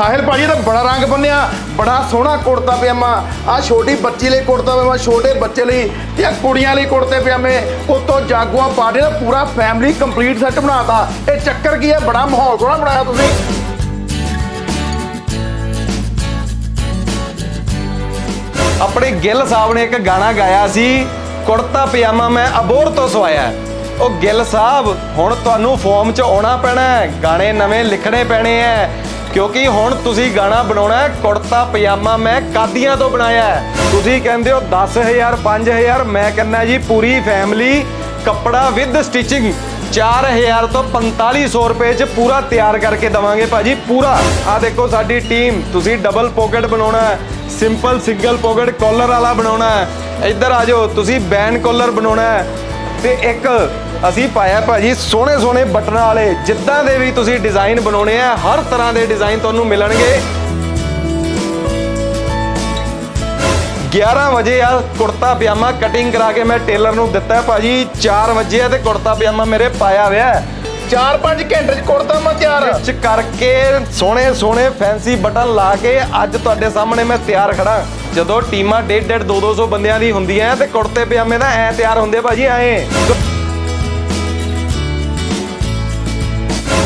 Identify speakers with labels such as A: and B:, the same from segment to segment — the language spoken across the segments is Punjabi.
A: ਸਾਹਿਲ ਭਾਜੀ ਦਾ ਬੜਾ ਰੰਗ ਬੰਨਿਆ, ਬੜਾ ਸੋਹਣਾ ਕੁੜਤਾ ਪਜਾਮਾ। ਆ ਛੋਟੀ ਬੱਚੀ ਲਈ ਕੁੜਤਾ ਪਜਾਮਾ, ਛੋਟੇ ਬੱਚੇ ਲਈ ਤੇ ਆ ਕੁੜੀਆਂ ਲਈ ਕੁੜਤੇ ਪਜਾਮੇ। ਉਤੋਂ ਜਾਗੂਆਂ ਪਾਟੇ ਦਾ ਪੂਰਾ ਫੈਮਿਲੀ ਕੰਪਲੀਟ ਸੈੱਟ ਬਣਾਤਾ। ਇਹ ਚੱਕਰ ਕੀ ਹੈ? ਬੜਾ ਮਾਹੌਲ ਸੋਹਣਾ ਬਣਾਇਆ ਤੁਸੀਂ।
B: ਆਪਣੇ ਗਿੱਲ ਸਾਹਿਬ ਨੇ ਇੱਕ ਗਾਣਾ ਗਾਇਆ ਸੀ, ਕੁੜਤਾ ਪਜਾਮਾ ਮੈਂ ਅਬੋਰ ਤੋਂ ਸਵਾਇਆ। ਹੈ। ਉਹ ਗਿੱਲ ਸਾਹਿਬ, ਹੁਣ ਤੁਹਾਨੂੰ ਫਾਰਮ 'ਚ ਆਉਣਾ ਪੈਣਾ ਹੈ। ਗਾਣੇ ਨਵੇਂ ਲਿਖਣੇ ਪੈਣੇ ਹੈ। ਕਿਉਂਕਿ ਹੁਣ ਤੁਸੀਂ ਗਾਣਾ ਬਣਾਉਣਾ ਹੈ, ਕੁੜਤਾ, ਪਜਾਮਾ ਮੈਂ ਕਾਦੀਆਂ ਤੋਂ ਬਣਾਇਆ ਹੈ। ਤੁਸੀਂ ਕਹਿੰਦੇ ਹੋ 10000 5000 ਮੈਂ ਕਹਿੰਦਾ ਜੀ ਪੂਰੀ ਫੈਮਿਲੀ ਕੱਪੜਾ ਵਿਦ ਸਟਿਚਿੰਗ 4000 ਤੋਂ 4500 ਰੁਪਏ 'ਚ ਪੂਰਾ ਤਿਆਰ ਕਰਕੇ ਦਵਾਂਗੇ ਭਾਜੀ, ਪੂਰਾ ਆ ਦੇਖੋ ਸਾਡੀ ਟੀਮ ਤੁਸੀਂ ਡਬਲ ਪੋਕਟ ਬਣਾਉਣਾ ਹੈ ਸਿੰਪਲ ਸਿੰਗਲ ਪੋਕਟ ਕਾਲਰ ਵਾਲਾ ਬਣਾਉਣਾ ਹੈ ਇੱਧਰ ਆ ਜਾਓ, ਤੁਸੀਂ ਬੈਨ ਕਾਲਰ ਬਣਾਉਣਾ ਹੈ ਤੇ ਇੱਕ ਅਸੀਂ ਪਾਇਆ ਭਾਜੀ ਸੋਹਣੇ ਸੋਹਣੇ ਬਟਨਾਂ ਵਾਲੇ, ਜਿੱਦਾਂ ਦੇ ਵੀ ਤੁਸੀਂ ਡਿਜ਼ਾਈਨ ਬਣਾਉਣੇ ਆ, ਹਰ ਤਰ੍ਹਾਂ ਦੇ ਡਿਜ਼ਾਈਨ ਤੁਹਾਨੂੰ ਮਿਲਣਗੇ। 11 ਵਜੇ ਆ, ਕੁੜਤਾ ਪਜਾਮਾ ਕਟਿੰਗ ਕਰਾ ਕੇ ਮੈਂ ਟੇਲਰ ਨੂੰ ਦਿੱਤਾ ਭਾਜੀ 4 ਵਜੇ ਆ ਤੇ ਕੁੜਤਾ ਪਜਾਮਾ ਮੇਰੇ ਪਾਇਆ ਹੋਇਆ। ਹੈ
A: 4-5 ਘੰਟੇ ਚ ਕੁੜਤਾ ਮੈਂ ਤਿਆਰ
B: ਵਿੱਚ ਕਰਕੇ ਸੋਹਣੇ ਸੋਹਣੇ ਫੈਂਸੀ ਬਟਨ ਲਾ ਕੇ ਅੱਜ ਤੁਹਾਡੇ ਸਾਹਮਣੇ ਮੈਂ ਤਿਆਰ ਖੜਾ। ਜਦੋਂ ਟੀਮਾਂ 1.5 200 ਬੰਦਿਆਂ ਦੀ ਹੁੰਦੀਆਂ ਤੇ ਕੁੜਤੇ ਪਜਾਮੇ ਦਾ ਐ ਤਿਆਰ ਹੁੰਦੇ ਭਾਜੀ ਐ।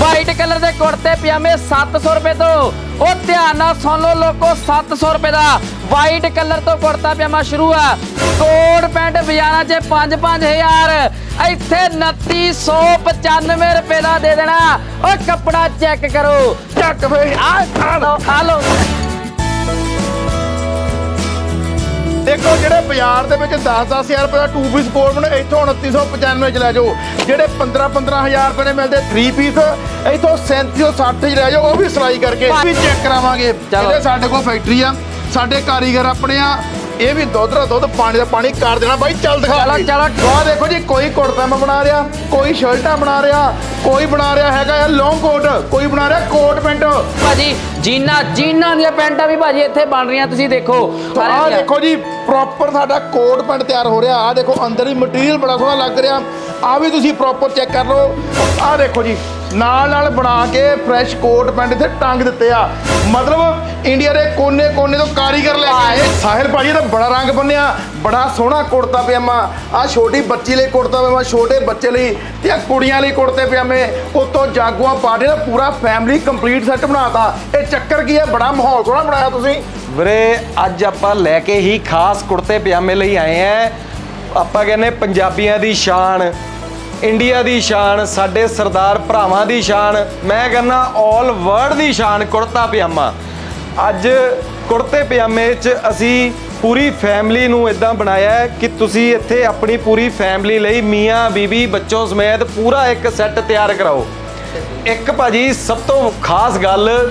C: ਵਾਈਟ ਕਲਰ ਦੇ ਕੁੜਤੇ ਪਜਾਮੇ 700 ਰੁਪਏ ਤੋਂ। ਉਹ ਧਿਆਨ ਨਾਲ ਸੁਣ ਲਓ ਲੋਕੋ 700 ਰੁਪਏ ਦਾ ਵਾਈਟ ਕਲਰ ਤੋਂ ਕੁੜਤਾ ਪਜਾਮਾ ਸ਼ੁਰੂ ਆ। ਕੋਟ ਪੈਂਟ ਬਜ਼ਾਰਾਂ 'ਚ 5-5000 ਇੱਥੇ 2995 ਰੁਪਏ ਦਾ ਦੇ ਦੇਣਾ। ਉਹ ਕੱਪੜਾ ਚੈੱਕ ਕਰੋ। ਚੱਕ ਫੇ ਆ ਆ ਲਓ। ਆ ਲਓ
A: ਦੇਖੋ ਜਿਹੜੇ ਬਾਜ਼ਾਰ ਦੇ ਵਿੱਚ 10-10000 ਰੁਪਏ ਦਾ 2 ਪੀਸ ਕੋਟ ਬਣੇ ਇੱਥੋਂ 2995 ਚ ਲੈ ਜਾਓ। ਜਿਹੜੇ 15-15000 ਰੁਪਏ ਦੇ ਮਿਲਦੇ 3 ਪੀਸ ਇੱਥੋਂ 3760 ਚ ਲੈ ਜਾਓ ਉਹ ਵੀ ਸਿਲਾਈ ਕਰਕੇ। ਵੀ ਚੈੱਕ ਕਰਾਵਾਂਗੇ। ਜਿਹੜੇ ਸਾਡੇ ਕੋਲ ਫੈਕਟਰੀ ਆ ਸਾਡੇ ਕਾਰੀਗਰ ਆਪਣੇ ਆ ਇਹ ਵੀ ਦੁੱਧ ਦਾ ਦੁੱਧ ਪਾਣੀ ਦਾ ਪਾਣੀ ਕਰ ਦੇਣਾ ਬਾਈ ਚੱਲ ਦਿਖਾ
C: ਚਲੋ। ਚਲੋ।
A: ਆਹ ਦੇਖੋ ਜੀ ਕੋਈ ਕੁੜਤਾ ਮੈਂ ਬਣਾ ਰਿਹਾ ਕੋਈ ਸ਼ਰਟਾਂ ਬਣਾ ਰਿਹਾ ਕੋਈ ਬਣਾ ਰਿਹਾ ਹੈਗਾ ਆ ਲੌਂਗ ਕੋਟ ਕੋਈ ਬਣਾ ਰਿਹਾ ਕੋਟ ਪੈਂਟ
C: ਭਾਜੀ ਜੀਨਾ ਜੀਨਾ ਦੀਆਂ ਪੈਂਟਾਂ ਵੀ ਭਾਜੀ ਇੱਥੇ ਬਣ ਰਹੀਆਂ ਤੁਸੀਂ ਦੇਖੋ
A: ਆਹ। ਦੇਖੋ ਜੀ ਪ੍ਰੋਪਰ ਸਾਡਾ ਕੋਟ ਪੈਂਟ ਤਿਆਰ ਹੋ ਰਿਹਾ ਆਹ ਦੇਖੋ ਅੰਦਰ ਹੀ ਮਟੀਰੀਅਲ ਬੜਾ ਸੋਹਣਾ ਲੱਗ ਰਿਹਾ ਆਹ ਵੀ ਤੁਸੀਂ ਪ੍ਰੋਪਰ ਚੈੱਕ ਕਰ ਲਓ ਆਹ ਦੇਖੋ ਜੀ ਨਾਲ ਨਾਲ ਬਣਾ ਕੇ ਫਰੈਸ਼ ਕੋਟ ਪੈਂਟ ਇੱਥੇ ਟੰਗ ਦਿੱਤੇ ਆ। ਮਤਲਬ ਇੰਡੀਆ ਦੇ ਕੋਨੇ-ਕੋਨੇ ਤੋਂ ਕਾਰੀਗਰ ਲੈ ਕੇ ਆਏ। ਸਾਹਿਲ ਭਾਜੀ ਦਾ ਬੜਾ ਰੰਗ ਬੰਨਿਆ। ਬੜਾ ਸੋਹਣਾ ਕੁੜਤਾ ਪਜਾਮਾ। ਆਹ ਛੋਟੀ ਬੱਚੀ ਲਈ ਕੁੜਤਾ ਪਜਾਮਾ, ਛੋਟੇ ਬੱਚੇ ਲਈ ਤੇ ਆਹ ਕੁੜੀਆਂ ਲਈ ਕੁੜਤੇ ਪਜਾਮੇ। ਉਤੋਂ ਜਾਗੂਆਂ ਪਾਰਟੀ ਦਾ ਪੂਰਾ ਫੈਮਿਲੀ ਕੰਪਲੀਟ ਸੈੱਟ ਬਣਾਤਾ। ਇਹ ਚੱਕਰ ਕੀ ਹੈ? ਬੜਾ ਮਾਹੌਲ ਸੋਹਣਾ ਬਣਾਇਆ ਤੁਸੀਂ।
B: ਵੀਰੇ, ਅੱਜ ਆਪਾਂ ਲੈ ਕੇ ਹੀ ਖਾਸ ਕੁੜਤੇ ਪਜਾਮੇ ਲਈ ਆਏ ਆ। ਆਪਾਂ ਕਹਿੰਦੇ ਪੰਜਾਬੀਆਂ ਦੀ ਸ਼ਾਨ। ਇੰਡੀਆ ਦੀ ਸ਼ਾਨ, ਸਾਡੇ ਸਰਦਾਰ ਭਰਾਵਾਂ ਦੀ ਸ਼ਾਨ, ਮੈਂ ਕਹਿੰਦਾ 올 ਵਰਲਡ ਦੀ ਸ਼ਾਨ, ਕੁੜਤਾ ਪਜਾਮਾ। ਅੱਜ ਕੁੜਤੇ ਪਜਾਮੇ 'ਚ ਅਸੀਂ ਪੂਰੀ ਫੈਮਿਲੀ ਨੂੰ ਇਦਾਂ ਬਣਾਇਆ ਕਿ ਤੁਸੀਂ ਇੱਥੇ ਆਪਣੀ ਪੂਰੀ ਫੈਮਿਲੀ ਲਈ ਮੀਆਂ ਬੀਬੀ ਬੱਚੋਂ ਸਮੇਤ ਪੂਰਾ ਇੱਕ ਸੈੱਟ ਤਿਆਰ ਕਰਾਓ। ਇੱਕ ਭਾਜੀ ਸਭ ਤੋਂ ਖਾਸ ਗੱਲ,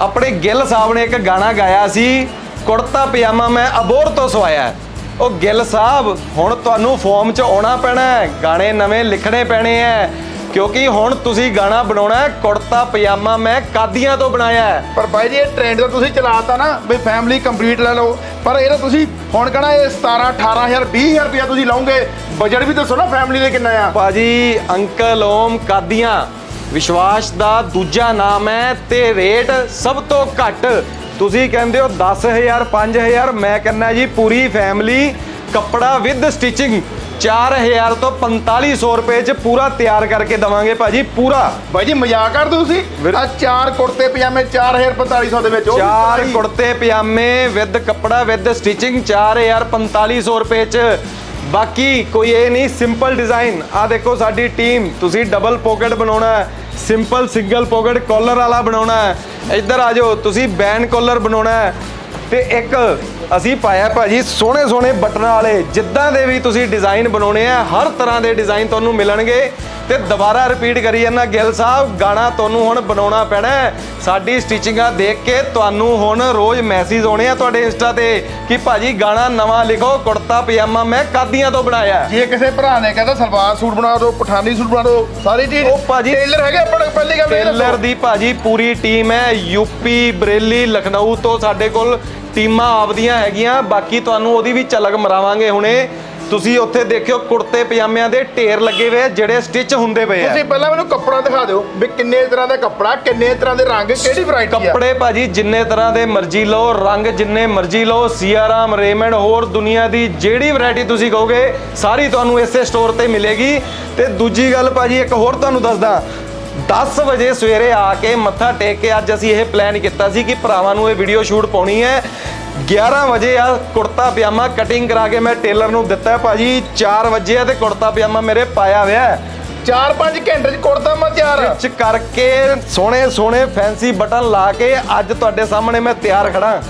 B: ਆਪਣੇ ਗਿੱਲ ਸਾਹਿਬ ਨੇ ਇੱਕ ਗਾਣਾ ਗਾਇਆ ਸੀ, ਕੁੜਤਾ ਪਜਾਮਾ ਮੈਂ ਅਬੋਰ ਤੋਂ ਸਵਾਇਆ ਉਹ ਗਿੱਲ ਸਾਹਿਬ ਹੁਣ ਤੁਹਾਨੂੰ ਫਾਰਮ 'ਚ ਆਉਣਾ ਪੈਣਾ ਹੈ। ਗਾਣੇ ਨਵੇਂ ਲਿਖਣੇ ਪੈਣੇ ਐ ਕਿਉਂਕਿ ਹੁਣ ਤੁਸੀਂ ਗਾਣਾ ਬਣਾਉਣਾ ਹੈ ਕੁੜਤਾ ਪਜਾਮਾ ਮੈਂ ਕਾਦੀਆਂ ਤੋਂ ਬਣਾਇਆ ਹੈ।
A: ਪਰ ਬਾਈ ਜੀ ਇਹ ਟ੍ਰੈਂਡ ਤਾਂ ਤੁਸੀਂ ਚਲਾਤਾ ਨਾ ਵੀ ਫੈਮਿਲੀ ਕੰਪਲੀਟ ਲੈ ਲਓ। ਪਰ ਇਹ ਤਾਂ ਤੁਸੀਂ ਹੁਣ ਕਹਣਾ ਇਹ 17 18000 20000 ਰੁਪਇਆ ਤੁਸੀਂ ਲਾਉਂਗੇ। ਬਜਟ ਵੀ ਦੱਸੋ ਨਾ ਫੈਮਿਲੀ ਦੇ ਕਿੰਨਾ ਆ।
B: ਭਾਜੀ ਅੰਕਲ ਓਮ ਕਾਦੀਆਂ। ਵਿਸ਼ਵਾਸ ਦਾ ਦੂਜਾ ਨਾਮ ਹੈ ਤੇ ਰੇਟ ਸਭ ਤੋਂ ਘੱਟ ਤੁਸੀਂ ਕਹਿੰਦੇ ਹੋ 10000 5000 ਮੈਂ ਕਹਿੰਦਾ ਜੀ ਪੂਰੀ ਫੈਮਿਲੀ ਕੱਪੜਾ ਵਿਦ ਸਟਿਚਿੰਗ 4000 ਤੋਂ 4500 ਰੁਪਏ 'ਚ ਪੂਰਾ ਤਿਆਰ ਕਰਕੇ ਦਵਾਂਗੇ ਭਾਜੀ ਪੂਰਾ।
A: ਬਾਈ ਜੀ ਮਜ਼ਾਕ ਕਰਦੇ ਤੁਸੀਂ? ਆ ਚਾਰ ਕੁੜਤੇ ਪਜਾਮੇ 4500 ਦੇ ਵਿੱਚ
B: ਚਾਰ ਕੁੜਤੇ ਪਜਾਮੇ ਵਿਦ ਕੱਪੜਾ ਵਿਦ ਸਟਿਚਿੰਗ 4000 4500 ਰੁਪਏ 'ਚ ਬਾਕੀ ਕੋਈ ਇਹ ਨਹੀਂ ਸਿੰਪਲ ਡਿਜ਼ਾਈਨ ਆ ਦੇਖੋ ਸਾਡੀ ਟੀਮ ਤੁਸੀਂ ਡਬਲ ਪੋਕਟ ਬਣਾਉਣਾ ਹੈ ਸਿੰਪਲ ਸਿੰਗਲ ਪੋਕਟ ਕਾਲਰ ਵਾਲਾ ਬਣਾਉਣਾ ਹੈ। ਇੱਧਰ ਆ ਜਾਓ, ਤੁਸੀਂ ਬੈਨ ਕਾਲਰ ਬਣਾਉਣਾ ਹੈ। ਤੇ ਇੱਕ ਅਸੀਂ ਪਾਇਆ ਭਾਜੀ ਸੋਹਣੇ ਸੋਹਣੇ ਬਟਨਾਂ ਵਾਲੇ, ਜਿੱਦਾਂ ਦੇ ਵੀ ਤੁਸੀਂ ਡਿਜ਼ਾਈਨ ਬਣਾਉਣੇ ਆ, ਹਰ ਤਰ੍ਹਾਂ ਦੇ ਡਿਜ਼ਾਈਨ ਤੁਹਾਨੂੰ ਮਿਲਣਗੇ। ਤੇ ਦੁਬਾਰਾ ਰਿਪੀਟ ਕਰੀ ਜਾਂਦਾ ਗਿੱਲ ਸਾਹਿਬ ਗਾਣਾ ਤੁਹਾਨੂੰ ਹੁਣ ਬਣਾਉਣਾ ਪੈਣਾ। ਸਾਡੀ ਸਟਿਚਿੰਗਾਂ ਦੇਖ ਕੇ ਤੁਹਾਨੂੰ ਹੁਣ ਰੋਜ਼ ਮੈਸੇਜ ਆਉਣੇ ਆ ਤੁਹਾਡੇ ਇੰਸਟਾ ਤੇ ਕਿ ਭਾਜੀ ਗਾਣਾ ਨਵਾਂ ਲਿਖੋ ਕੁੜਤਾ ਪਜਾਮਾ ਮੈਂ ਕਾਦੀਆਂ ਤੋਂ ਬਣਾਇਆ।
A: ਜੇ ਕਿਸੇ ਭਰਾ ਨੇ ਕਹਿੰਦਾ ਸਲਵਾਰ ਸੂਟ ਬਣਾ ਦਿਓ ਪਠਾਨੀ ਸੂਟ ਬਣਾ ਦਿਓ ਸਾਰੀ ਚੀਜ਼
B: ਉਹ ਭਾਜੀ-
A: ਟੇਲਰ ਹੈਗੇ ਆਪਣੇ ਪਹਿਲੀ ਗੱਲ।
B: ਟੇਲਰ ਦੀ ਭਾਜੀ ਪੂਰੀ ਟੀਮ ਹੈ ਯੂਪੀ ਬਰੇਲੀ ਲਖਨਊ ਤੋਂ ਸਾਡੇ ਕੋਲ ਟੀਮਾਂ ਆਪਦੀਆਂ ਹੈਗੀਆਂ ਬਾਕੀ ਤੁਹਾਨੂੰ ਉਹਦੀ ਵੀ ਝਲਕ ਮਰਾਵਾਂਗੇ ਹੁਣੇ ਤੁਸੀਂ ਉੱਥੇ ਦੇਖਿਓ ਕੁੜਤੇ ਪਜਾਮਿਆਂ ਦੇ ਢੇਰ ਲੱਗੇ ਹੋਏ ਆ ਜਿਹੜੇ ਸਟਿਚ ਹੁੰਦੇ ਪਏ ਆ।
A: ਤੁਸੀਂ ਪਹਿਲਾਂ ਮੈਨੂੰ ਕੱਪੜਾ ਦਿਖਾ ਦਿਓ ਵੀ ਕਿੰਨੇ ਤਰ੍ਹਾਂ ਦਾ ਕੱਪੜਾ ਕਿੰਨੇ ਤਰ੍ਹਾਂ ਦੇ ਰੰਗ ਕਿਹੜੀ ਵੈਰਾਈਟੀ ਆ?
B: ਕੱਪੜੇ ਭਾਜੀ ਜਿੰਨੇ ਤਰ੍ਹਾਂ ਦੇ ਮਰਜ਼ੀ ਲਓ ਰੰਗ ਜਿੰਨੇ ਮਰਜ਼ੀ ਲਓ ਸੀਆਰਾਮ ਰੇਮੰਡ ਹੋਰ ਦੁਨੀਆ ਦੀ ਜਿਹੜੀ ਵੈਰਾਈਟੀ ਤੁਸੀਂ ਕਹੋਗੇ ਸਾਰੀ ਤੁਹਾਨੂੰ ਇਸੇ ਸਟੋਰ ਤੇ ਮਿਲੇਗੀ। ਤੇ ਦੂਜੀ ਗੱਲ ਭਾਜੀ ਇੱਕ ਹੋਰ ਤੁਹਾਨੂੰ ਦੱਸਦਾ 10 ਵਜੇ ਸਵੇਰੇ ਆ ਕੇ ਮੱਥਾ ਟੇਕ ਕੇ ਅੱਜ ਅਸੀਂ ਇਹ ਪਲਾਨ ਕੀਤਾ ਸੀ ਕਿ ਭਰਾਵਾਂ ਨੂੰ ਇਹ ਵੀਡੀਓ ਸ਼ੂਟ ਪਾਉਣੀ ਹੈ। 11 ਵਜੇ ਆ ਕੁੜਤਾ ਪਜਾਮਾ ਕਟਿੰਗ ਕਰਾ ਕੇ ਮੈਂ ਟੇਲਰ ਨੂੰ ਦਿੱਤਾ ਭਾਜੀ 4 ਵਜੇ ਆ ਤੇ ਕੁੜਤਾ ਪਜਾਮਾ ਮੇਰੇ ਪਾਇਆ ਹੋਇਆ ਹੈ।
A: 4-5 ਘੰਟੇ ਚ ਕੁੜਤਾ ਮੈਂ ਤਿਆਰ
B: ਚ ਕਰਕੇ ਸੋਹਣੇ ਸੋਹਣੇ ਫੈਂਸੀ ਬਟਨ ਲਾ ਕੇ ਅੱਜ ਤੁਹਾਡੇ ਸਾਹਮਣੇ ਮੈਂ ਤਿਆਰ ਖੜਾ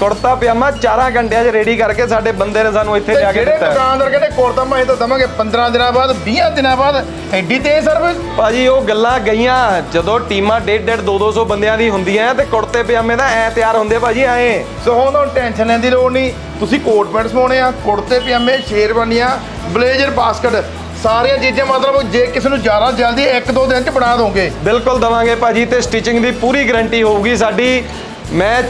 B: ਕੁੜਤਾ ਪਜਾਮਾ 4 ਘੰਟਿਆਂ 'ਚ ਰੈਡੀ ਕਰਕੇ ਸਾਡੇ ਬੰਦੇ ਨੇ ਸਾਨੂੰ ਇੱਥੇ ਲਿਆ ਕੇ
A: ਜਿਹੜੇ
B: ਦਿੱਤਾ।
A: ਦੁਕਾਨਦਾਰ ਕਹਿੰਦੇ ਕੁੜਤਾ ਮੈਂ ਤਾਂ ਦਵਾਂਗੇ 15 ਦਿਨਾਂ ਬਾਅਦ 20 ਦਿਨਾਂ ਬਾਅਦ ਐਡੀ ਤੇਜ਼ ਸਰਵਿਸ
B: ਭਾਜੀ ਉਹ ਗੱਲਾਂ ਗਈਆਂ ਜਦੋਂ ਟੀਮਾਂ ਡੇਢ ਡੇਢ 2 200 ਬੰਦਿਆਂ ਦੀ ਹੁੰਦੀਆਂ ਤੇ ਕੁੜਤੇ ਪਜਾਮੇ ਦਾ ਐ ਤਿਆਰ ਹੁੰਦੇ ਭਾਜੀ ਐ।
A: ਸੋ ਹੁਣ ਤੁਹਾਨੂੰ ਟੈਨਸ਼ਨ ਲੈਣ ਦੀ ਲੋੜ ਨਹੀਂ। ਤੁਸੀਂ ਕੋਟ ਪੈਂਟ ਸਵਾਉਣੇ ਆ ਕੁੜਤੇ ਪਜਾਮੇ ਸ਼ੇਰਵਾਨੀਆਂ ਬਲੇਜ਼ਰ ਬਾਸਕਟ ਸਾਰੀਆਂ ਚੀਜ਼ਾਂ ਮਤਲਬ ਜੇ ਕਿਸੇ ਨੂੰ ਜ਼ਿਆਦਾ ਜਲਦੀ ਇੱਕ ਦੋ ਦਿਨ ਚ ਬਣਾ ਦੋਗੇ।
B: ਬਿਲਕੁਲ ਦਵਾਂਗੇ ਭਾਜੀ ਤੇ ਸਟਿਚਿੰਗ ਦੀ ਪੂਰੀ ਗਾਰੰਟੀ ਹੋਊਗੀ ਸਾਡੀ। ਮੈਂ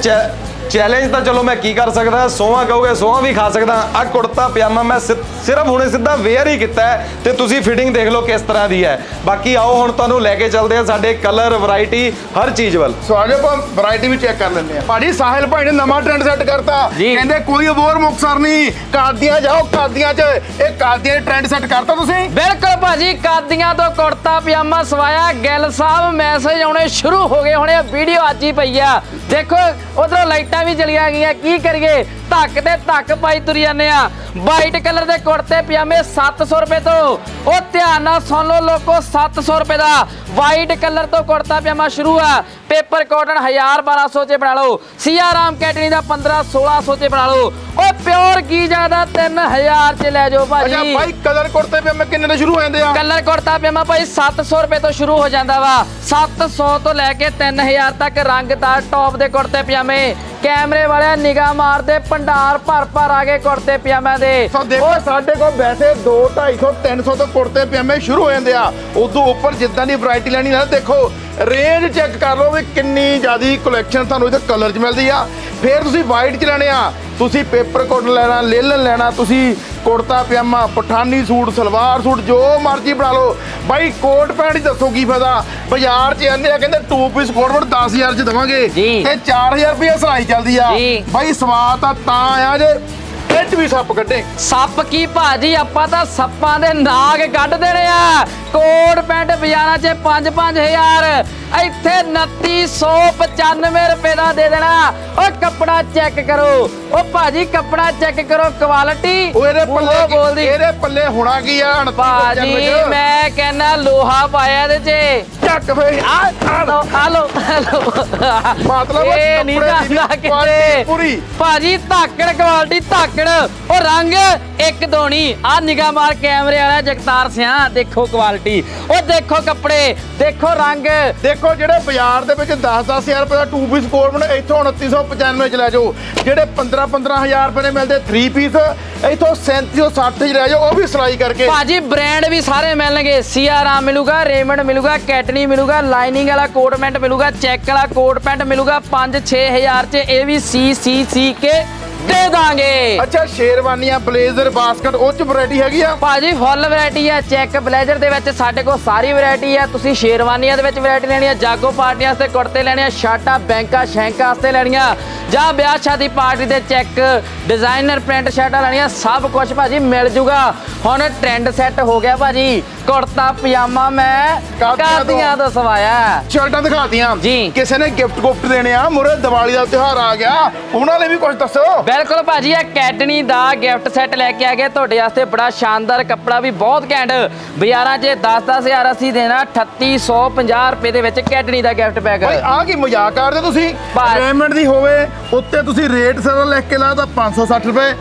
B: ਚੈਲੰਜ ਤਾਂ ਚਲੋ ਮੈਂ ਕੀ ਕਰ ਸਕਦਾ, ਸੋਹਾਂ ਕਹੋਗੇ ਸੋਹਾਂ ਵੀ ਖਾ ਸਕਦਾ ਆ ਕੁੜਤਾ ਪਜਾਮਾ ਮੈਂ ਸਿ- ਸਿਰਫ ਹੁਣੇ ਸਿੱਧਾ ਵੇਅਰ ਹੀ ਕੀਤਾ ਤੇ ਤੁਸੀਂ ਫਿਟਿੰਗ ਦੇਖ ਲਓ ਕਿਸ ਤਰ੍ਹਾਂ ਦੀ ਹੈ। ਬਾਕੀ ਆਓ ਹੁਣ ਤੁਹਾਨੂੰ ਲੈ ਕੇ ਚੱਲਦੇ ਆ ਸਾਡੇ ਕਲਰ ਵੈਰਾਈਟੀ ਹਰ ਚੀਜ਼ ਵੱਲ।
A: ਸੋ ਆਜੋ ਆਪਾਂ ਵੈਰਾਈਟੀ ਵੀ ਚੈੱਕ ਕਰ ਲੈਂਦੇ ਆ ਭਾਜੀ ਸਾਹਿਲ ਭਾਈ ਨੇ ਨਵਾਂ ਟ੍ਰੈਂਡ ਸੈੱਟ ਕਰਤਾ। ਕਹਿੰਦੇ ਕੋਈ ਅਬੋਰ ਮੁਕਸਰ ਨਹੀਂ ਕਾਦੀਆਂ ਜਾਓ ਕਾਦੀਆਂ ਚ। ਇਹ ਕਾਦੀਆਂ ਟ੍ਰੈਂਡ ਸੈੱਟ ਕਰਤਾ ਤੁਸੀਂ?
C: ਬਿਲਕੁਲ ਭਾਜੀ ਕਾਦੀਆਂ ਤੋਂ ਕੁੜਤਾ ਪਜਾਮਾ ਸਵਾਇਆ। ਗਿੱਲ ਸਾਹਿਬ ਮੈਸੇਜ ਆਉਣੇ ਸ਼ੁਰੂ ਹੋ ਗਏ ਹੁਣੇ ਵੀਡੀਓ ਅੱਜ ਹੀ ਪਈ ਆ। ਦੇਖੋ ਉਧਰੋਂ ਲਾਈਟਾਂ ਵੀ ਚਲੀਆਂ ਗਈਆਂ ਕੀ ਕਰੀਏ? ਧੱਕ ਤੇ ਧੱਕ ਪਾਈ ਤੁਰ ਜਾਂਦੇ ਆ। ਵਾਈਟ ਕਲਰ ਦੇ ਕੁੜਤੇ ਪਜਾਮੇ 700 ਰੁਪਏ ਤੋਂ। ਉਹ ਧਿਆਨ ਨਾਲ ਸੁਣ ਲਓ ਲੋਕੋ 700 ਰੁਪਏ ਦਾ ਵਾਈਟ ਕਲਰ ਤੋਂ ਕੁੜਤਾ ਪਜਾਮਾ ਸ਼ੁਰੂ ਆ। ਪੇਪਰ ਕਾਟਨ 1000 1200 ਚ ਬਣਾ ਲਓ। ਸੀਆ ਰਾਮ ਕੈਟਰਿੰਗ ਦਾ 15 1600 ਚ ਬਣਾ ਲਓ। ਉਹ ਪਿਓਰ ਕੀ ਜ਼ਿਆਦਾ 3000 ਚ ਲੈ ਜਾਓ
A: ਅੱਛਾ
C: ਭਾਜੀ
A: ਭਾਈ ਕਲਰ ਕੁੜਤੇ ਪਜਾਮੇ ਕਿੰਨੇ ਤੋਂ ਸ਼ੁਰੂ ਹੋ ਜਾਂਦੇ ਆ?
C: ਕਲਰ ਕੁੜਤਾ ਪਜਾਮਾ ਭਾਈ 700 ਰੁਪਏ ਤੋਂ ਸ਼ੁਰੂ ਹੋ ਜਾਂਦਾ ਵਾ। 700 ਤੋਂ ਲੈ ਕੇ 3000 ਤੱਕ ਰੰਗਦਾਰ ਟੌਪ ਦੇ ਕੁੜਤੇ ਪਜਾਮੇ। ਕੈਮਰੇ ਵਾਲਿਆਂ ਨਿਗਾਹ ਮਾਰਦੇ ਭੰਡਾਰ ਭਰ ਭਰ ਆ ਗਏ ਕੁੜਤੇ ਪਜਾਮਿਆਂ ਦੇ।
A: ਦੇਖੋ ਸਾਡੇ ਕੋਲ ਵੈਸੇ 2 250 300 ਤੋਂ ਕੁੜਤੇ ਪਜਾਮੇ ਸ਼ੁਰੂ ਹੋ ਜਾਂਦੇ ਆ। ਉਦੋਂ ਉੱਪਰ ਜਿੱਦਾਂ ਦੀ ਵੈਰਾਈਟੀ ਲੈਣੀ ਨਾ ਦੇਖੋ ਰੇਂਜ ਚੈੱਕ ਕਰ ਲਓ ਵੀ ਕਿੰਨੀ ਜ਼ਿਆਦੀ ਕਲੈਕਸ਼ਨ ਤੁਹਾਨੂੰ ਇਹਦੇ ਕਲਰ 'ਚ ਮਿਲਦੀ ਆ। ਫਿਰ ਤੁਸੀਂ ਵਾਈਟ 'ਚ ਲੈਣੇ ਆ। ਤੁਸੀਂ ਪੇਪਰ ਕੋਟ ਲੈਣਾ ਲੇਲਨ ਲੈਣਾ ਤੁਸੀਂ ਕੁੜਤਾ ਪਜਾਮਾ ਪਠਾਨੀ ਸੂਟ ਸਲਵਾਰ ਸੂਟ ਜੋ ਮਰਜ਼ੀ ਬਣਾ ਲਓ। ਬਾਈ ਕੋਟ ਪੈਂਟ ਦੱਸੋ ਕੀ ਫਾਇਦਾ? ਬਾਜ਼ਾਰ 'ਚ ਆਂਦੇ ਆ ਕਹਿੰਦੇ 2 ਪੀਸ ਕੋਟ ਪੈਂਟ 10000 'ਚ ਦਵਾਂਗੇ। ਤੇ 4000 ਰੁਪਏ ਸਲਾਈ ਚੱਲਦੀ ਆ। ਬਾਈ ਸਵਾਦ ਤਾਂ ਤਾਂ ਆਇਆ ਜੇ। ਇਹ 'ਚ ਵੀ ਸੱਪ ਕੱਢੇ।
C: ਸੱਪ ਕੀ ਭਾਜੀ ਆਪਾਂ ਤਾਂ ਸੱਪਾਂ ਦੇ ਨਾਗ ਕੱਢ ਦੇਣੇ ਆ। ਕੋਟ ਪੈਂਟ ਬਾਜ਼ਾਰਾਂ 'ਚ 5-5000 ਇੱਥੇ 2995 ਰੁਪਏ ਦਾ ਦੇ ਦੇਣਾ। ਉਹ ਕੱਪੜਾ ਚੈੱਕ ਕਰੋ। ਉਹ ਭਾਜੀ ਕੱਪੜਾ ਚੈੱਕ ਕਰੋ ਕੁਆਲਿਟੀ
A: ਉਹ ਇਹਦੇ ਪੱਲੇ ਕੀ-
C: ਬੋਲਦੀ।
A: ਇਹਦੇ ਪੱਲੇ ਹੋਣਾ ਕੀ ਆ 29
C: ਭਾਜੀ ਮੈਂ ਕਹਿੰਦਾ ਲੋਹਾ ਪਾਇਆ ਇਹਦੇ 'ਚ।
A: ਚੱਕ ਫੇ
C: ਆ ਆ ਲੋ ਆ ਲੋ ਆ ਲੋ
A: ਮਤਲਬ
C: ਇਹ ਨਹੀਂ
A: ਕੱਪੜੇ ਦੀ
C: ਜਾਂਦਾ
A: quality
C: ਕਿਤੇ
A: ਪੂਰੀ।
C: ਭਾਜੀ ਧਾਕੜ ਕੁਆਲਿਟੀ ਧਾਕੜ। ਉਹ ਰੰਗ ਇੱਕ ਦੋਣੀ। ਆ ਨਿਗਾਹ ਮਾਰ ਕੈਮਰੇ ਵਾਲਾ ਜਗਤਾਰ ਸਿਆ। ਦੇਖੋ ਕੁਆਲਿਟੀ ਉਹ ਦੇਖੋ ਕੱਪੜੇ। ਦੇਖੋ ਰੰਗ।
A: ਦੇਖੋ ਜਿਹੜੇ ਬਾਜ਼ਾਰ ਦੇ ਵਿੱਚ 10-10000 ਰੁਪਏ ਦਾ 2 ਪੀਸ ਕੋਟ ਬਣੇ ਇੱਥੋਂ 2995 ਚ ਲੈ ਜਾਓ। ਜਿਹੜੇ 15-15000 ਰੁਪਏ ਦੇ ਮਿਲਦੇ 3 ਪੀਸ ਇੱਥੋਂ 3760 ਚ ਲੈ ਜਾਓ ਉਹ ਵੀ ਸਿਲਾਈ ਕਰਕੇ।
C: ਭਾਜੀ ਬ੍ਰਾਂਡ ਵੀ ਸਾਰੇ ਮਿਲਣਗੇ। ਸੀਆਰਾਮ ਮਿਲੂਗਾ ਰੇਮੰਡ ਮਿਲੂਗਾ ਕੈਟਨੀ ਮਿਲੂਗਾ ਲਾਈਨਿੰਗ ਵਾਲਾ ਕੋਟ ਪੈਂਟ ਮਿਲੂਗਾ ਚੈੱਕ ਵਾਲਾ ਕੋਟ ਪੈਂਟ ਮਿਲੂਗਾ 5-6000 ਚ ਇਹ ਵੀ ਸੀ ਸੀ ਸੀ ਕੇ ਦੇ ਦਾਂਗੇ।
A: ਅੱਛਾ ਸ਼ੇਰਵਾਨੀਆਂ ਬਲੇਜ਼ਰ ਬਾਸਕਟ ਉਹ ਚ ਵੈਰਾਈਟੀ ਹੈਗੀ ਆ?
C: ਭਾਜੀ ਫੁੱਲ ਵੈਰਾਈਟੀ ਹੈ ਚੈੱਕ ਬਲੇਜ਼ਰ ਦੇ ਵਿੱਚ ਸਾਡੇ ਕੋਲ ਸਾਰੀ ਵੈਰਾਈਟੀ ਹੈ ਤੁਸੀਂ ਸ਼ੇਰਵਾਨੀਆਂ ਦੇ ਵਿੱਚ ਵੈਰਾਈਟੀ ਲੈਣੀ ਹੈ ਜਾਗੋ ਪਾਰਟੀਆਂ ਵਾਸਤੇ ਕੁੜਤੇ ਲੈਣੇ ਆ ਸ਼ਰਟਾਂ ਬੈਂਕਾਂ ਸ਼ੈਂਕਾਂ ਵਾਸਤੇ ਲੈਣੀਆਂ। ਜਾਂ ਵਿਆਹ ਸ਼ਾਦੀ ਪਾਰਟੀ ਦੇ ਚੈੱਕ ਡਿਜ਼ਾਈਨਰ ਪ੍ਰਿੰਟ ਸ਼ਰਟਾਂ ਲੈਣੀਆਂ ਸਭ ਕੁਝ ਭਾਜੀ ਮਿਲ ਜੂਗਾ। ਹੁਣ ਟ੍ਰੈਂਡ ਸੈੱਟ ਹੋ ਗਿਆ ਭਾਜੀ। ਕੁੜਤਾ ਪਜਾਮਾ ਮੈਂ
A: ਕਾਦੀਆਂ ਤੋਂ।
C: ਸਵਾਇਆ।
A: ਸ਼ਰਟਾਂ ਦਿਖਾਤੀਆਂ।
C: ਜੀ।
A: ਕਿਸੇ ਨੇ ਗਿਫਟ ਗੁਫਟ ਦੇਣੇ ਆ ਮੁਰੇ ਦੀਵਾਲੀ ਦਾ ਤਿਉਹਾਰ ਆ ਗਿਆ। ਉਹਨਾਂ ਲਈ ਵੀ ਕੁਝ ਦੱਸੋ।
C: ਬਿਲਕੁਲ ਭਾਜੀ ਇਹ ਕੈਟਨੀ ਦਾ ਗਿਫਟ ਸੈੱਟ ਲੈ ਕੇ ਆ ਗਏ। ਤੁਹਾਡੇ ਵਾਸਤੇ ਬੜਾ ਸ਼ਾਨਦਾਰ ਕੱਪੜਾ ਵੀ ਬਹੁਤ ਘੈਂਟ। ਬਾਜ਼ਾਰਾਂ 'ਚ 10-10000 ਅਸੀਂ ਦੇਣਾ 3850 ਰੁਪਏ ਦੇ ਵਿੱਚ ਕੈਟਨੀ ਦਾ ਗਿਫਟ ਪੈਕ
A: ਭਾਈ ਆਹ ਕੀ ਮਜ਼ਾਕ ਕਰਦੇ ਤੁਸੀਂ। ਰੇਮੰਡ ਦੀ ਹੋਵੇ ਉੱਤੇ ਤੁਸੀਂ ਰੇਟ ਸਰਲ ਲਿਖ ਕੇ ਲਾ ਤਾਂ 560 ਰੁਪਏ।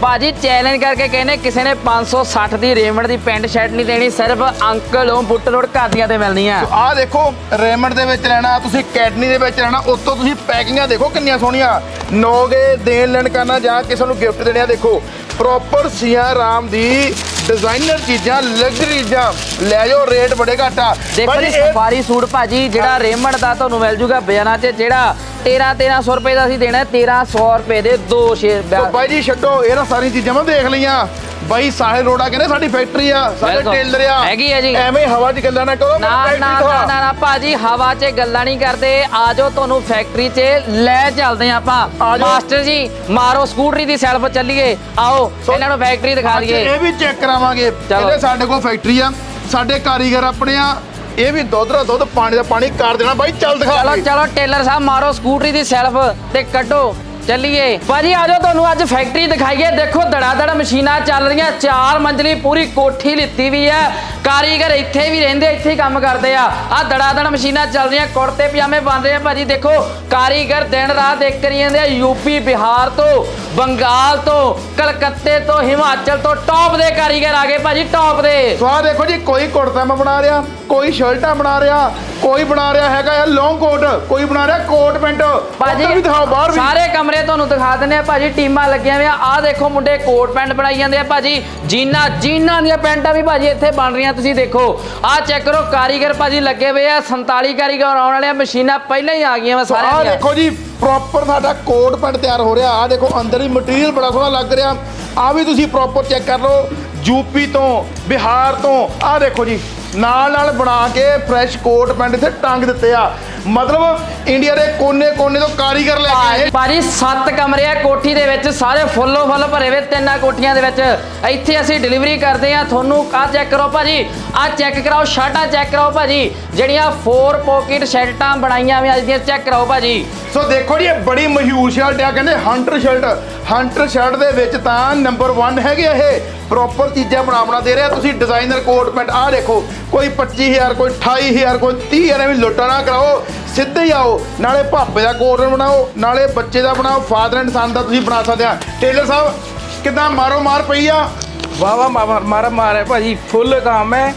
C: ਭਾਜੀ ਚੈਲੰਜ ਕਰਕੇ ਕਹਿੰਦੇ ਕਿਸੇ ਨੇ 560 ਦੀ ਰੇਮੰਡ ਦੀ ਪੈਂਟ ਸ਼ਰਟ ਨਹੀਂ ਦੇਣੀ ਸਿਰਫ ਅੰਕਲ ਉਹ ਬੁੱਟ ਰੋਡ ਕਾਦੀਆਂ ਤੇ ਮਿਲਣੀ ਆ
A: ਆਹ ਦੇਖੋ ਰੇਮੰਡ ਦੇ ਵਿੱਚ ਲੈਣਾ ਤੁਸੀਂ ਕੈਟਨੀ ਦੇ ਵਿੱਚ ਲੈਣਾ ਉੱਤੋਂ ਤੁਸੀਂ ਪੈਕਿੰਗਾਂ ਦੇਖੋ ਕਿੰਨੀਆਂ ਸੋਹਣੀਆਂ। ਨੋਗੇ ਦੇਣ ਲੈਣ ਕਰਨਾ ਜਾਂ ਕਿਸੇ ਨੂੰ ਗਿਫਟ ਦੇਣੇ ਆ ਦੇਖੋ। ਪ੍ਰੋਪਰ ਸੀਆ ਰਾਮ ਦੀ ਡਿਜ਼ਾਈਨਰ ਚੀਜ਼ਾਂ ਲਗਜ਼ਰੀ ਚੀਜ਼ਾਂ। ਲੈ ਜਾਓ ਰੇਟ ਬੜੇ ਘੱਟ
C: ਦੇਖੋ ਜੀ ਸਫਾਰੀ ਸੂਟ ਭਾਜੀ ਜਿਹੜਾ ਰੇਮੰਡ ਦਾ ਤੁਹਾਨੂੰ ਮਿਲ ਜੂਗਾ ਬਿਆਨਾ 'ਚ ਜਿਹੜਾ 13 1300 ਰੁਪਏ ਦਾ ਅਸੀਂ ਦੇਣਾ 1300 ਰੁਪਏ ਦੇ ਦੋ ਸ਼ੇਰ
A: ਸੋ ਬਾਈ ਜੀ ਛੱਡੋ ਇਹ ਨਾ ਸਾਰੀਆਂ ਚੀਜ਼ਾਂ ਮੈਂ ਦੇਖ ਲਈਆਂ। ਬਾਈ ਸਾਹਿਲ ਰੋੜਾ ਕਹਿੰਦੇ ਸਾਡੀ ਫੈਕਟਰੀ ਆ ਸਾਡੇ
C: ਬਿਲਕੁਲ।
A: ਟੇਲਰ ਆ।
C: ਹੈਗੀ ਆ ਜੀ।
A: ਐਵੇਂ ਹਵਾ 'ਚ ਗੱਲਾਂ ਨਾ ਕਰੋ
C: ਨਾ ਨਾ ਨਾ। ਨਾ ਨਾ ਭਾਜੀ ਹਵਾ 'ਚ ਗੱਲਾਂ ਨਹੀਂ ਕਰਦੇ। ਆਜੋ ਤੁਹਾਨੂੰ ਫੈਕਟਰੀ 'ਚ ਲੈ ਚੱਲਦੇ ਹਾਂ ਆਪਾਂ।
A: ਆਜੋ।
C: ਮਾਸਟਰ ਜੀ ਮਾਰੋ ਸਕੂਟਰੀ ਦੀ ਸੈਲਫ ਚੱਲੀਏ। ਆਓ
A: ਸੋ-
C: ਇਹਨਾਂ ਨੂੰ ਫੈਕਟਰੀ ਦਿਖਾ ਦਈਏ।
A: ਇਹ ਵੀ ਚੈੱਕ ਕਰਾਵਾਂਗੇ। ਕਹਿੰਦੇ ਸਾਡੇ ਕੋਲ ਫੈਕਟਰੀ ਆ ਸਾਡੇ ਕਾਰੀਗਰ ਆਪਣੇ ਆ ਇਹ ਵੀ ਦੁੱਧ ਦਾ ਦੁੱਧ ਪਾਣੀ ਦਾ ਪਾਣੀ ਕਰ ਦੇਣਾ। ਬਾਈ ਚੱਲ ਦਿਖਾ
C: ਚਲੋ। ਚਲੋ ਟੇਲਰ ਸਾਹਿਬ ਮਾਰੋ ਸਕੂਟਰੀ ਦੀ ਸੈਲਫ ਤੇ ਕੱਢੋ। ਚੱਲੀਏ। ਭਾਜੀ ਆਜੋ ਤੁਹਾਨੂੰ ਅੱਜ ਫੈਕਟਰੀ ਦਿਖਾਈਏ। ਦੇਖੋ ਦੜਾ ਦੜ ਮਸ਼ੀਨਾਂ ਚੱਲ ਰਹੀਆਂ। ਚਾਰ ਮੰਜ਼ਲੀ ਪੂਰੀ ਕੋਠੀ ਲਿੱਤੀ ਵੀ ਹੈ। ਕਾਰੀਗਰ ਇੱਥੇ ਵੀ ਰਹਿੰਦੇ ਇੱਥੇ ਹੀ ਕੰਮ ਕਰਦੇ ਆ। ਆ ਦੜਾ ਦੜ ਮਸ਼ੀਨਾਂ ਚੱਲ ਰਹੀਆਂ ਕੁੜਤੇ ਪਜਾਮੇ ਬਣ ਰਹੇ ਆ ਭਾਜੀ। ਦੇਖੋ ਕਾਰੀਗਰ ਦਿਨ ਰਾਤ ਇੱਕ ਕਰੀ ਜਾਂਦੇ ਆ। ਯੂਪੀ ਬਿਹਾਰ ਤੋਂ ਬੰਗਾਲ ਤੋਂ ਕਲਕੱਤੇ ਤੋਂ ਹਿਮਾਚਲ ਤੋਂ ਟੌਪ ਦੇ ਕਾਰੀਗਰ ਆ ਗਏ ਭਾਜੀ ਟੌਪ ਦੇ।
A: ਸੋ ਆਹ ਦੇਖੋ ਜੀ ਕੋਈ ਕੁੜਤਾ ਮੈਂ ਬਣਾ ਰਿਹਾ ਕੋਈ ਸ਼ਰਟਾਂ ਬਣਾ ਰਿਹਾ ਕੋਈ ਬਣਾ ਰਿਹਾ ਹੈਗਾ ਯਾਰ ਲੌਂਗ ਕੋਟ ਕੋਈ ਬਣਾ ਰਿਹਾ ਕੋਟ ਪੈਂਟ।
C: ਭਾਜੀ
A: ਵੀ ਦਿਖਾਓ ਬਾਹਰ ਵੀ।
C: ਸਾਰੇ ਕਮਰੇ ਤੁਹਾਨੂੰ ਦਿਖਾ ਦਿੰਦੇ ਆ ਭਾਜੀ ਟੀਮਾਂ ਲੱਗੀਆਂ ਹੋਈਆਂ। ਆਹ ਦੇਖੋ ਮੁੰਡੇ ਕੋਟ ਪੈਂਟ ਬਣਾਈ ਜਾਂਦੇ ਆ ਭਾਜੀ। ਜੀਨਾ ਜੀਨਾਂ ਦੀਆਂ ਪੈਂਟਾਂ ਵੀ ਭਾਜੀ ਇੱਥੇ ਬਣ ਰਹੀਆਂ ਤੁਸੀਂ ਦੇਖੋ। ਆਹ ਚੈੱਕ ਕਰੋ ਕਾਰੀਗਰ ਭਾਜੀ ਲੱਗੇ ਹੋਏ ਆ 47 ਕਾਰੀਗਰ ਆਉਣ ਵਾਲੇ ਆ ਮਸ਼ੀਨਾਂ ਪਹਿਲਾਂ ਹੀ ਆ ਗਈਆਂ ਵਾ ਸਾਰਿਆਂ ਦੀਆਂ।
A: ਦੇਖੋ ਜੀ ਪ੍ਰੋਪਰ ਸਾਡਾ ਕੋਟ ਪੈਂਟ ਤਿਆਰ ਹੋ ਰਿਹਾ। ਆਹ ਦੇਖੋ ਅੰਦਰ ਹੀ ਮਟੀਰੀਅਲ ਬੜਾ ਸੋਹਣਾ ਲੱਗ ਰਿਹਾ। ਆਹ ਵੀ ਤੁਸੀਂ ਪ੍ਰੋਪਰ ਚੈੱਕ ਕਰ ਲਓ ਯੂਪੀ ਤੋਂ ਬਿਹਾਰ ਤੋਂ। ਆਹ ਦੇਖੋ ਜੀ ਨਾਲ ਨਾਲ ਬਣਾ ਕੇ ਫਰੈਸ਼ ਕੋਟ ਪੈਂਟ ਇੱਥੇ ਟੰਗ ਦਿੱਤੇ ਆ। ਮਤਲਬ ਇੰਡੀਆ ਦੇ ਕੋਨੇ-ਕੋਨੇ ਤੋਂ ਕਾਰੀਗਰ ਲੈ ਕੇ ਆਏ।
C: ਭਾਜੀ ਸੱਤ ਕਮਰੇ ਆ ਕੋਠੀ ਦੇ ਵਿੱਚ ਸਾਰੇ ਫੁੱਲੋ ਫੁੱਲ ਭਰੇ ਹੋਏ ਤਿੰਨਾਂ ਕੋਠੀਆਂ ਦੇ ਵਿੱਚ। ਇੱਥੇ ਅਸੀਂ ਡਿਲੀਵਰੀ ਕਰਦੇ ਆ ਤੁਹਾਨੂੰ ਆਹ ਚੈੱਕ ਕਰੋ ਭਾਜੀ ਆਹ ਚੈੱਕ ਕਰਾਓ ਸ਼ਰਟਾਂ ਚੈੱਕ ਕਰਾਓ ਭਾਜੀ। ਜਿਹੜੀਆਂ 4 ਪੋਕਟ ਸ਼ਰਟਾਂ ਬਣਾਈਆਂ ਵੀ ਅੱਜ ਦੀਆਂ ਚੈੱਕ ਕਰਾਓ ਭਾਜੀ।
A: ਸੋ ਦੇਖੋ ਜੀ ਇਹ ਬੜੀ ਮਸ਼ਹੂਰ ਸ਼ਰਟ ਆ ਕਹਿੰਦੇ ਹੰਟਰ ਸ਼ਰਟ ਹੰਟਰ ਸ਼ਰਟ ਦੇ ਵਿੱਚ ਤਾਂ ਨੰਬਰ 1 ਹੈਗੇ ਆ ਇਹ। ਪ੍ਰੋਪਰ ਚੀਜ਼ਾਂ ਬਣਾ ਬਣਾ ਦੇ ਰਿਹਾ। ਤੁਸੀਂ ਡਿਜ਼ਾਈਨਰ ਕੋਟ ਪੈਂਟ ਆਹ ਦੇਖੋ ਕੋਈ 25000 ਕੋਈ 28000 ਕੋਈ 30000 ਐਵੇਂ ਲੁੱਟਾ ਨਾ ਕਰਾਓ। ਸਿੱਧੇ ਹੀ ਆਓ ਨਾਲੇ ਭਾਪੇ ਦਾ ਕੋਟ ਬਣਾਓ ਨਾਲੇ ਬੱਚੇ ਦਾ ਬਣਾਓ ਫਾਦਰ ਐਂਡ ਸਨ ਦਾ ਤੁਸੀਂ ਬਣਾ ਸਕਦੇ ਆ। ਟੇਲਰ ਸਾਹਿਬ ਕਿਦਾਂ ਮਾਰੋ ਮਾਰ ਪਈ ਆ?
D: ਵਾਹ ਵਾਹ ਮਾਰ ਮਾਰ ਮਾਰ ਹੈ ਭਾਜੀ ਫੁੱਲ ਕੰਮ ਹੈ।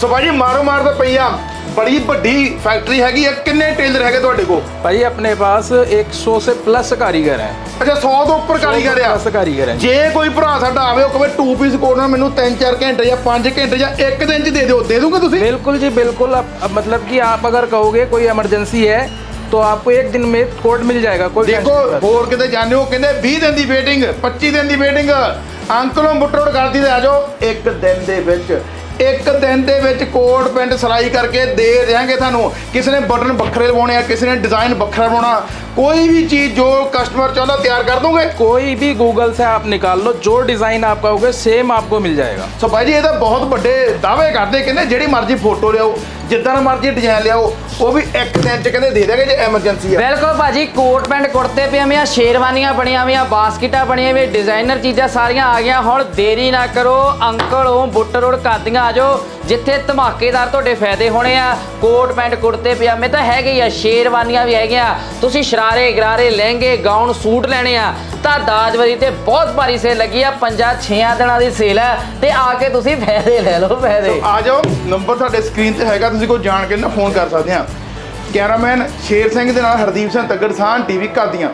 A: ਸੋ ਭਾਜੀ ਮਾਰੋ ਮਾਰ ਤਾਂ ਪਈ ਆ। ਬੜੀ ਵੱਡੀ ਫੈਕਟਰੀ ਹੈਗੀ ਆ ਕਿੰਨੇ ਟੇਲਰ ਹੈਗੇ ਤੁਹਾਡੇ ਕੋਲ
D: भाई अपने पास 100 से प्लस कारीगर हैं
A: ਅੱਛਾ 100 ਤੋਂ ਉੱਪਰ ਕਾਰੀਗਰ ਆ
D: प्लस कारीगर हैं
A: ਜੇ ਕੋਈ ਭਰਾ ਸਾਡਾ ਆਵੇ ਉਹ ਕਵੇ 2 ਪੀਸ ਕੋਟ ਨਾਲ ਮੈਨੂੰ 3-4 ਘੰਟੇ ਜਾਂ 5 ਘੰਟੇ ਜਾਂ 1 ਦਿਨ ਚ ਦੇ ਦਿਓ ਦੇ ਦੂੰਗੇ ਤੁਸੀਂ
D: बिल्कुल जी बिल्कुल अब अब मतलब कि आप अगर कहोगे कोई इमरजेंसी है तो आपको एक दिन में कोड मिल जाएगा कोई
A: ਦੇਖੋ
D: tension नहीं।
A: ਹੋਰ ਕਿਤੇ ਜਾਂਦੇ ਹੋ ਕਹਿੰਦੇ 20 ਦਿਨ ਦੀ ਵੇਟਿੰਗ 25 ਦਿਨ ਦੀ ਵੇਟਿੰਗ ਅੰਕਲੋਂ ਬੁੱਟਰੋੜ ਕਰਦੀ ਤੇ ਆ ਜਾਓ ਇੱਕ ਦਿਨ ਦੇ ਵਿੱਚ ਇੱਕ ਦਿਨ ਦੇ ਵਿੱਚ ਕੋਟ ਪੈਂਟ ਸਿਲਾਈ ਕਰਕੇ ਦੇ ਦਿਆਂਗੇ ਤੁਹਾਨੂੰ। ਕਿਸੇ ਨੇ ਬਟਨ ਵੱਖਰੇ ਲਵਾਉਣੇ ਆ, ਕਿਸੇ ਨੇ ਡਿਜ਼ਾਈਨ ਵੱਖਰਾ ਬਣਾਉਣਾ। ਕੋਈ ਵੀ ਚੀਜ਼ ਜੋ ਕਸਟਮਰ ਚਾਹੁੰਦਾ ਤਿਆਰ ਕਰ ਦੋਗੇ
D: कोई भी गूगल से आप निकाल लो जो डिजाइन आप कहोगे सेम आपको मिल जाएगा
A: ਸੋ ਭਾਈ ਜੀ ਇਹ ਤਾਂ ਬਹੁਤ ਵੱਡੇ ਦਾਅਵੇ ਕਰਦੇ ਕਹਿੰਦੇ ਜਿਹੜੀ ਮਰਜ਼ੀ ਫੋਟੋ ਲਿਆਓ ਜਿੱਦਾਂ ਦਾ ਮਰਜ਼ੀ ਡਿਜ਼ਾਈਨ ਲਿਆਓ ਉਹ ਵੀ ਇੱਕ ਦਿਨ ਚ ਕਹਿੰਦੇ ਦੇ ਦੇਗੇ ਜੇ ਐਮਰਜੈਂਸੀ ਆ
C: ਬਿਲਕੁਲ ਭਾਜੀ ਕੋਟ ਪੈਂਟ ਕੁੜਤੇ ਪਜਾਮੀਆਂ ਸ਼ੇਰਵਾਨੀਆਂ ਬਣੀਆਂ ਹੋਈਆਂ ਬਾਸਕਟਾਂ ਬਣੀਆਂ ਹੋਈਆਂ ਡਿਜ਼ਾਈਨਰ ਚੀਜ਼ਾਂ ਸਾਰੀਆਂ ਆ ਗਈਆਂ ਹੁਣ ਦੇਰੀ ਨਾ ਕਰੋ ਅੰਕਲ ਉਹ ਬੁੱਟ ਰੋਡ ਕਾਦੀਆਂ ਆ ਜਾਓ ਜਿੱਥੇ ਧਮਾਕੇਦਾਰ ਤੁਹਾਡੇ ਫਾਇਦੇ ਹੋਣੇ ਆ, ਕੋਟ ਪੈਂਟ, ਕੁੜਤੇ, ਪਜਾਮੇ ਤਾਂ ਹੈਗੇ ਹੀ ਆ, ਸ਼ੇਰਵਾਨੀਆਂ ਵੀ ਹੈਗੀਆਂ। ਤੁਸੀਂ ਸ਼ਰਾਰੇ, ਗਰਾਰੇ, ਲਹਿੰਗੇ, ਗਾਊਨ, ਸੂਟ ਲੈਣੇ ਆ, ਤਾਂ ਦਾਜਵਰੀ ਤੇ ਬਹੁਤ ਭਾਰੀ ਸੇਲ ਲੱਗੀ ਆ ਪੰਜਾਂ ਛੇਆਂ ਦਿਨਾਂ ਦੀ ਸੇਲ ਹੈ ਤੇ ਆ ਕੇ ਤੁਸੀਂ ਫਾਇਦੇ ਲੈ ਲਓ, ਫਾਇਦੇ।
A: ਆ ਜਾਓ, ਨੰਬਰ ਤੁਹਾਡੇ ਸਕਰੀਨ ਤੇ ਹੈਗਾ, ਤੁਸੀਂ ਕੋਈ ਜਾਣ ਕੇ ਨਾ ਫੋਨ ਕਰ ਸਕਦੇ ਆ। ਕੈਮਰਾਮੈਨ ਸ਼ੇਰ ਸਿੰਘ ਦੇ ਨਾਲ ਹਰਦੀਪ ਸਿੰਘ ਤੱਗੜ ਸਾਨ ਟੀਵੀ ਕਾਦੀਆਂ